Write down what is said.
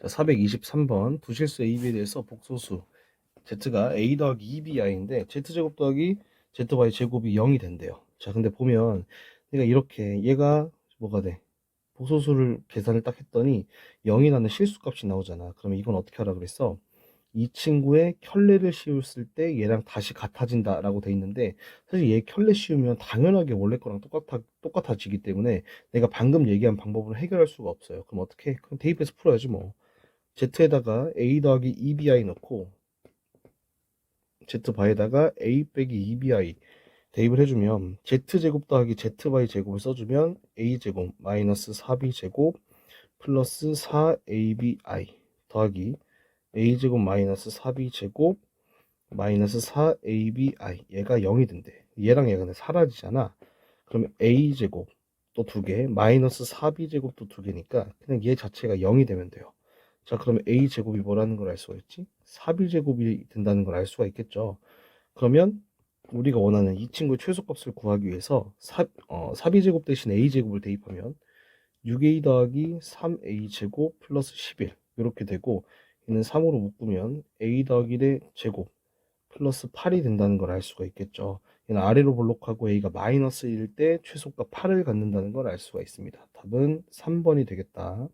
자, 423번 부실수 AB에 대해서 복소수 Z가 A 더하기 2BI인데 Z제곱 더하기 ZY 제곱이 0이 된대요. 자, 근데 보면 내가 이렇게 얘가 뭐가 돼? 복소수를 계산을 딱 했더니 0이 나는 실수값이 나오잖아. 그러면 이건 어떻게 하라 그랬어? 이 친구의 켤레를 씌웠을 때 얘랑 다시 같아진다 라고 돼 있는데 사실 얘 켤레 씌우면 당연하게 원래 거랑 똑같아 똑같아지기 때문에 내가 방금 얘기한 방법으로 해결할 수가 없어요. 그럼 어떻게? 해? 그럼 대입해서 풀어야지 뭐. Z에다가 a 더하기 2bi 넣고 z 바에다가 a 빼기 2bi 대입을 해주면 z제곱 더하기 zy 제곱을 써주면 a제곱 마이너스 4b 제곱 플러스 4abi 더하기 a제곱 마이너스 4b 제곱 마이너스 4abi 얘가 0이 된대. 얘랑 얘가 사라지잖아. 그러면 a제곱 또 두개 마이너스 4b 제곱도 두 개니까 그냥 얘 자체가 0이 되면 돼요 자 그러면 a제곱이 뭐라는 걸 알 수가 있지 4b 제곱이 된다는 걸 알 수가 있겠죠 그러면 우리가 원하는 이 친구의 최소값을 구하기 위해서 4, 어, 4b 제곱 대신 a 제곱을 대입하면 6a 더하기 3a 제곱 플러스 11 이렇게 되고 얘는 3으로 묶으면 a 더하기 대 제곱 플러스 8이 된다는 걸 알 수가 있겠죠. 얘는 아래로 볼록하고 a가 마이너스 1일 때 최소값 8을 갖는다는 걸 알 수가 있습니다. 답은 3번이 되겠다.